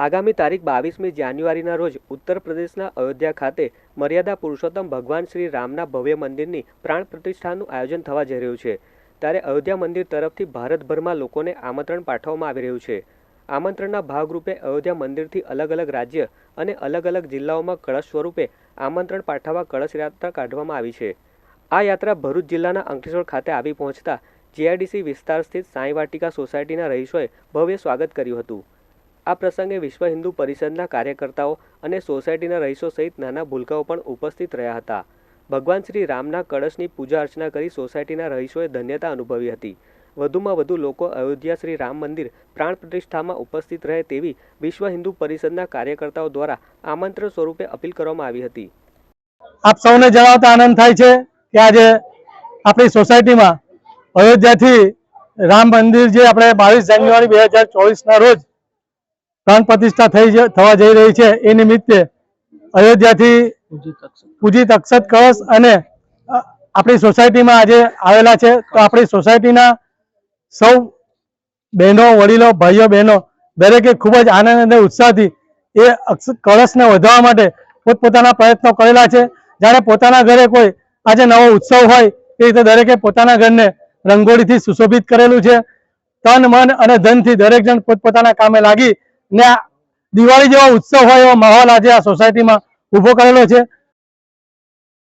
આગામી તારીખ બાવીસમી જાન્યુઆરીના રોજ ઉત્તર પ્રદેશના અયોધ્યા ખાતે મર્યાદા પુરુષોત્તમ ભગવાન શ્રી રામના ભવ્ય મંદિરની પ્રાણ પ્રતિષ્ઠાનું આયોજન થવા જઈ રહ્યું છે. ત્યારે અયોધ્યા મંદિર તરફથી ભારતભરમાં લોકોને આમંત્રણ પાઠવવામાં આવી રહ્યું છે. આમંત્રણના ભાગરૂપે અયોધ્યા મંદિરથી અલગ અલગ રાજ્ય અને અલગ અલગ જિલ્લાઓમાં કળશ સ્વરૂપે આમંત્રણ પાઠવવા કળશ યાત્રા કાઢવામાં આવી છે. આ યાત્રા ભરૂચ જિલ્લાના અંકલેશ્વર ખાતે આવી પહોંચતા જીઆઈડીસી વિસ્તાર સ્થિત સાંઈ વાટિકા સોસાયટીના રહીશોએ ભવ્ય સ્વાગત કર્યું હતું. આ પ્રસંગે વિશ્વ હિન્દુ પરિષદના કાર્યકર્તાઓ અને સોસાયટીના રહીશો સહિત નાના ભૂલકાઓ પણ ઉપસ્થિત રહ્યા હતા. ભગવાન શ્રી રામના કળશની પૂજા અર્ચના કરી સોસાયટીના રહીશોએ ધન્યતા અનુભવી હતી. વધુમાં વધુ લોકો અયોધ્યા શ્રી રામ મંદિર પ્રાણ પ્રતિષ્ઠામાં ઉપસ્થિત રહે તેવી વિશ્વ હિન્દુ પરિષદના કાર્યકર્તાઓ દ્વારા આમંત્રણ સ્વરૂપે અપીલ કરવામાં આવી હતી. આપ સૌને જણાવતા આનંદ થાય છે કે આજે આપણી સોસાયટીમાં અયોધ્યાથી રામ મંદિર જે આપણે બાવીસ જાન્યુઆરી બે હજાર ચોવીસના રોજ પ્રાણ પ્રતિષ્ઠા થઈ થવા જઈ રહી છે. એ નિમિત્તે અયોધ્યાથી પૂજિત અક્ષત કળશ અને આપણી સોસાયટીમાં આજે આવેલા છે. તો આપણી સોસાયટીના સૌ બહેનો, વડીલો, ભાઈઓ, બહેનો દરેકે ખૂબ જ આનંદ અને ઉત્સાહથી એ કળશને વધારવા માટે પોતપોતાના પ્રયત્નો કરેલા છે. જ્યારે પોતાના ઘરે કોઈ આજે નવો ઉત્સવ હોય, એ રીતે દરેકે પોતાના ઘરને રંગોળીથી સુશોભિત કરેલું છે. તન, મન અને ધનથી દરેક જણ પોતપોતાના કામે લાગી ને દિવાળી જેવો ઉત્સવ હોય એવો માહોલ આજે આ સોસાયટીમાં ઊભો કરેલો છે.